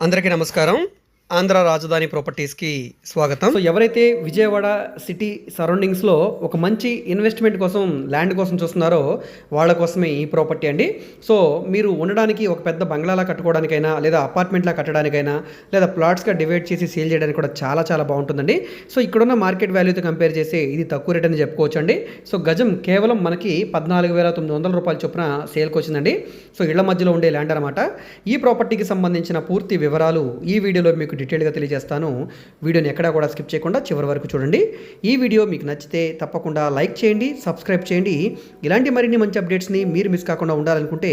అందరికీ నమస్కారం ఆంధ్ర రాజధాని ప్రాపర్టీస్కి స్వాగతం. సో ఎవరైతే విజయవాడ సిటీ సరౌండింగ్స్లో ఒక మంచి ఇన్వెస్ట్మెంట్ కోసం ల్యాండ్ కోసం చూస్తున్నారో వాళ్ళ కోసమే ఈ ప్రాపర్టీ అండి. సో మీరు ఉండడానికి ఒక పెద్ద బంగ్లాలా కట్టుకోవడానికైనా లేదా అపార్ట్మెంట్లా కట్టడానికైనా లేదా ప్లాట్స్గా డివైడ్ చేసి సేల్ చేయడానికి కూడా చాలా చాలా బాగుంటుందండి. సో ఇక్కడున్న మార్కెట్ వాల్యూతో కంపేర్ చేసి ఇది తక్కువ రేట్ అని చెప్పుకోవచ్చు అండి సో గజం కేవలం మనకి పద్నాలుగు వేల తొమ్మిది వందల రూపాయల చొప్పున సేల్కి వచ్చిందండి. సో ఇళ్ళ మధ్యలో ఉండే ల్యాండ్ అనమాట ఈ ప్రాపర్టీకి సంబంధించిన పూర్తి వివరాలు ఈ వీడియోలో మీకు డీటెయిల్గా తెలియజేస్తాను. వీడియోని ఎక్కడా కూడా స్కిప్ చేయకుండా చివరి వరకు చూడండి. ఈ వీడియో మీకు నచ్చితే తప్పకుండా లైక్ చేయండి సబ్స్క్రైబ్ చేయండి. ఇలాంటి మరిన్ని మంచి అప్డేట్స్ని మీరు మిస్ కాకుండా ఉండాలనుకుంటే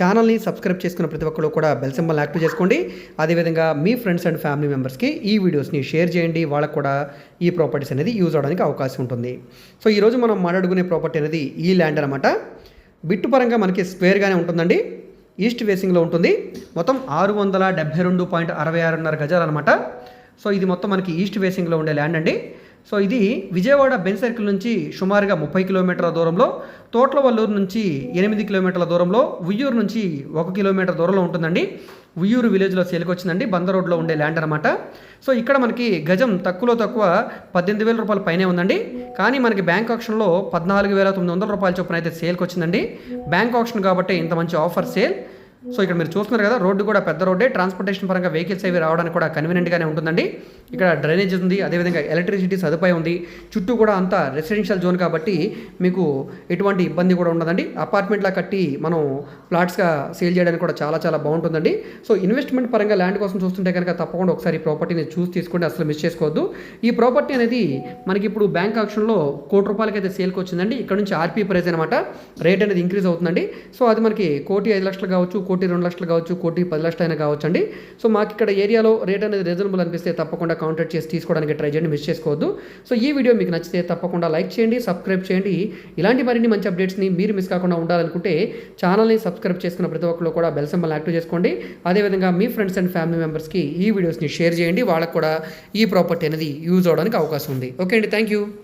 ఛానల్ని సబ్స్క్రైబ్ చేసుకున్న ప్రతి ఒక్కరు కూడా బెల్ సింబల్ యాక్టివ్ చేసుకోండి. అదేవిధంగా మీ ఫ్రెండ్స్ అండ్ ఫ్యామిలీ మెంబర్స్కి ఈ వీడియోస్ని షేర్ చేయండి. వాళ్ళకు కూడా ఈ ప్రాపర్టీస్ అనేది యూజ్ అవడానికి అవకాశం ఉంటుంది. సో ఈరోజు మనం మాట్లాడుకునే ప్రాపర్టీ అనేది ఈ ల్యాండ్ అనమాట బిట్టు పరంగా మనకి స్క్వేర్గానే ఉంటుందండి. ఈస్ట్ ఫేసింగ్లో ఉంటుంది. మొత్తం ఆరు వందల డెబ్బై రెండు పాయింట్ అరవై ఆరున్నర గజాలు అనమాట సో ఇది మొత్తం మనకి ఈస్ట్ ఫేసింగ్లో ఉండే ల్యాండ్ అండి. సో ఇది విజయవాడ బెన్ సర్కిల్ నుంచి సుమారుగా ముప్పై కిలోమీటర్ల దూరంలో తోట్లవల్లూరు నుంచి ఎనిమిది కిలోమీటర్ల దూరంలో ఉయ్యూరు నుంచి ఒక కిలోమీటర్ దూరంలో ఉంటుందండి. ఉయ్యూరు విలేజ్లో సేల్కి వచ్చిందండి బంద రోడ్లో ఉండే ల్యాండ్ అనమాట సో ఇక్కడ మనకి గజం తక్కువలో తక్కువ పద్దెనిమిది వేల రూపాయల పైనే ఉందండి. కానీ మనకి బ్యాంక్ ఆప్షన్లో పద్నాలుగు వేల తొమ్మిది వందల రూపాయల చొప్పున అయితే సేల్కి వచ్చిందండి బ్యాంక్ ఆప్షన్ కాబట్టి ఇంత మంచి ఆఫర్ సేల్. సో ఇక్కడ మీరు చూస్తున్నారు కదా రోడ్డు కూడా పెద్ద రోడ్డే. ట్రాన్స్పోర్టేషన్ పరంగా వెహికల్స్ అవి రావడానికి కూడా కన్వీనియంట్గానే ఉంటుందండి. ఇక్కడ డ్రైనేజ్ ఉంది అదేవిధంగా ఎలక్ట్రిసిటీ సదుపాయం ఉంది. చుట్టూ కూడా అంతా రెసిడెన్షియల్ జోన్ కాబట్టి మీకు ఎటువంటి ఇబ్బంది కూడా ఉండదండి. అపార్ట్మెంట్లా కట్టి మనం ప్లాట్స్గా సేల్ చేయడానికి కూడా చాలా చాలా బాగుంటుందండి. సో ఇన్వెస్ట్మెంట్ పరంగా ల్యాండ్ కోసం చూస్తుంటే కనుక తప్పకుండా ఒకసారి ప్రాపర్టీని చూసి తీసుకుంటే అసలు మిస్ చేసుకోవద్దు. ఈ ప్రాపర్టీ అనేది మనకి ఇప్పుడు బ్యాంక్ ఆప్షన్లో కోటి రూపాయలకి అయితే సేల్కి వచ్చిందండి. ఇక్కడ నుంచి ఆర్పీ ప్రైస్ అనమాట రేట్ అనేది ఇంక్రీజ్ అవుతుందండి. సో అది మనకి కోటి ఐదు లక్షలు కావచ్చు కోటి రెండు లక్షలు కావచ్చు కోటి పది లక్షలు అయినా కావచ్చు అండి సో మాకు ఇక్కడ ఏరియాలో రేట్ అనేది రీజనబుల్ అనిపిస్తే తప్పకుండా కాంటాక్ట్ చేసి తీసుకోవడానికి ట్రై చేయండి మిస్ చేసుకోవద్దు. సో ఈ వీడియో మీకు నచ్చితే తప్పకుండా లైక్ చేయండి సబ్స్క్రైబ్ చేయండి. ఇలాంటి మరిన్ని మంచి అప్డేట్స్ని మీరు మిస్ కాకుండా ఉండాలనుకుంటే ఛానల్ని సబ్స్క్రైబ్ చేసుకున్న ప్రతి ఒక్కరు కూడా బెల్ సింబల్ యాక్టివ్ చేసుకోండి. అదేవిధంగా మీ ఫ్రెండ్స్ అండ్ ఫ్యామిలీ మెంబర్స్కి ఈ వీడియోస్ని షేర్ చేయండి. వాళ్ళకు కూడా ఈ ప్రాపర్టీ అనేది యూజ్ అవడానికి అవకాశం ఉంది. ఓకే అండి థ్యాంక్ యూ.